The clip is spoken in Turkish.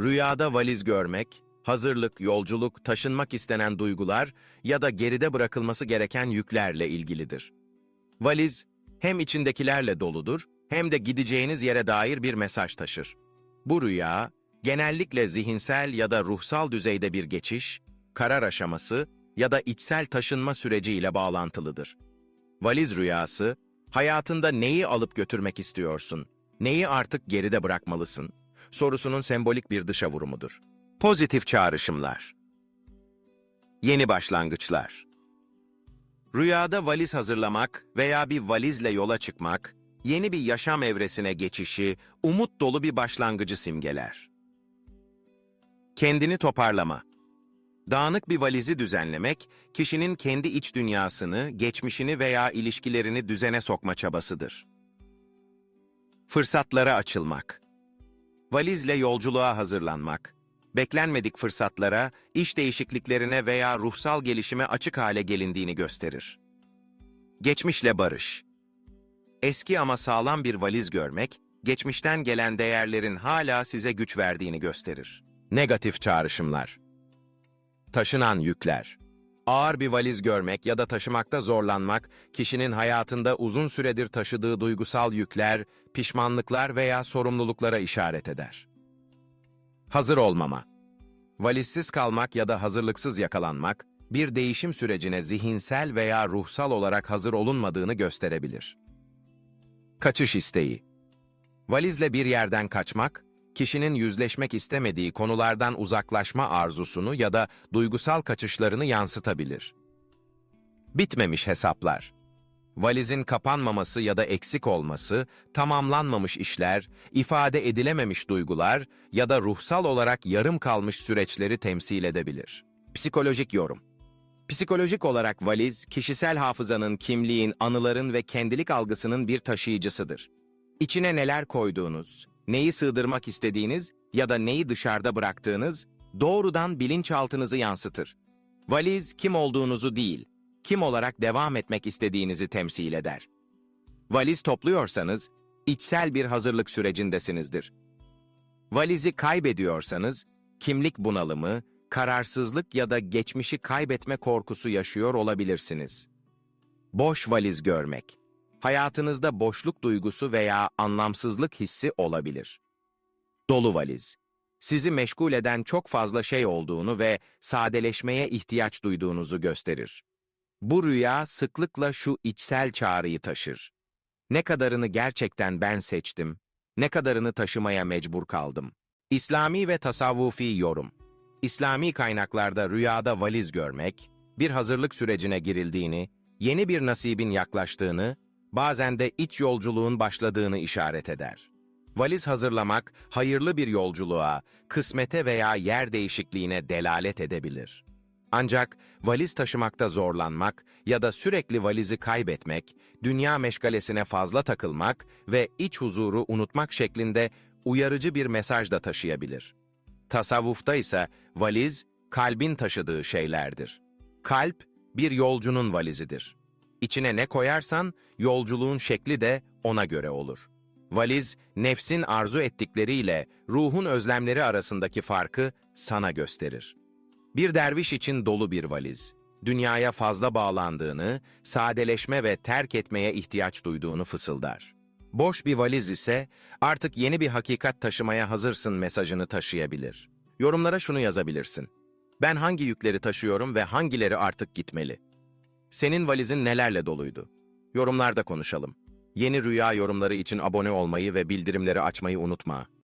Rüyada valiz görmek, hazırlık, yolculuk, taşınmak istenen duygular ya da geride bırakılması gereken yüklerle ilgilidir. Valiz, hem içindekilerle doludur, hem de gideceğiniz yere dair bir mesaj taşır. Bu rüya, genellikle zihinsel ya da ruhsal düzeyde bir geçiş, karar aşaması ya da içsel taşınma süreciyle bağlantılıdır. Valiz rüyası, hayatında neyi alıp götürmek istiyorsun, neyi artık geride bırakmalısın sorusunun sembolik bir dışa vurumudur. Pozitif çağrışımlar Yeni başlangıçlar Rüyada valiz hazırlamak veya bir valizle yola çıkmak, yeni bir yaşam evresine geçişi, umut dolu bir başlangıcı simgeler. Kendini toparlama Dağınık bir valizi düzenlemek, kişinin kendi iç dünyasını, geçmişini veya ilişkilerini düzene sokma çabasıdır. Fırsatlara açılmak Valizle yolculuğa hazırlanmak, beklenmedik fırsatlara, iş değişikliklerine veya ruhsal gelişime açık hale gelindiğini gösterir. Geçmişle barış Eski ama sağlam bir valiz görmek, geçmişten gelen değerlerin hala size güç verdiğini gösterir. Negatif çağrışımlar Taşınan yükler. Ağır bir valiz görmek ya da taşımakta zorlanmak, kişinin hayatında uzun süredir taşıdığı duygusal yükler, pişmanlıklar veya sorumluluklara işaret eder. Hazır olmama. Valizsiz kalmak ya da hazırlıksız yakalanmak, bir değişim sürecine zihinsel veya ruhsal olarak hazır olunmadığını gösterebilir. Kaçış isteği. Valizle bir yerden kaçmak, kişinin yüzleşmek istemediği konulardan uzaklaşma arzusunu ya da duygusal kaçışlarını yansıtabilir. Bitmemiş hesaplar. Valizin kapanmaması ya da eksik olması, tamamlanmamış işler, ifade edilememiş duygular ya da ruhsal olarak yarım kalmış süreçleri temsil edebilir. Psikolojik yorum. Psikolojik olarak valiz, kişisel hafızanın, kimliğin, anıların ve kendilik algısının bir taşıyıcısıdır. İçine neler koyduğunuz, neyi sığdırmak istediğiniz ya da neyi dışarıda bıraktığınız doğrudan bilinçaltınızı yansıtır. Valiz kim olduğunuzu değil, kim olarak devam etmek istediğinizi temsil eder. Valiz topluyorsanız, içsel bir hazırlık sürecindesinizdir. Valizi kaybediyorsanız, kimlik bunalımı, kararsızlık ya da geçmişi kaybetme korkusu yaşıyor olabilirsiniz. Boş valiz görmek hayatınızda boşluk duygusu veya anlamsızlık hissi olabilir. Dolu valiz, sizi meşgul eden çok fazla şey olduğunu ve sadeleşmeye ihtiyaç duyduğunuzu gösterir. Bu rüya sıklıkla şu içsel çağrıyı taşır. Ne kadarını gerçekten ben seçtim, ne kadarını taşımaya mecbur kaldım. İslami ve tasavvufi yorum. İslami kaynaklarda rüyada valiz görmek, bir hazırlık sürecine girildiğini, yeni bir nasibin yaklaştığını bazen de iç yolculuğun başladığını işaret eder. Valiz hazırlamak, hayırlı bir yolculuğa, kısmete veya yer değişikliğine delalet edebilir. Ancak valiz taşımakta zorlanmak ya da sürekli valizi kaybetmek, dünya meşgalesine fazla takılmak ve iç huzuru unutmak şeklinde uyarıcı bir mesaj da taşıyabilir. Tasavvufta ise valiz, kalbin taşıdığı şeylerdir. Kalp, bir yolcunun valizidir. İçine ne koyarsan, yolculuğun şekli de ona göre olur. Valiz, nefsin arzu ettikleriyle ruhun özlemleri arasındaki farkı sana gösterir. Bir derviş için dolu bir valiz, dünyaya fazla bağlandığını, sadeleşme ve terk etmeye ihtiyaç duyduğunu fısıldar. Boş bir valiz ise artık yeni bir hakikat taşımaya hazırsın mesajını taşıyabilir. Yorumlara şunu yazabilirsin. Ben hangi yükleri taşıyorum ve hangileri artık gitmeli? Senin valizin nelerle doluydu? Yorumlarda konuşalım. Yeni rüya yorumları için abone olmayı ve bildirimleri açmayı unutma.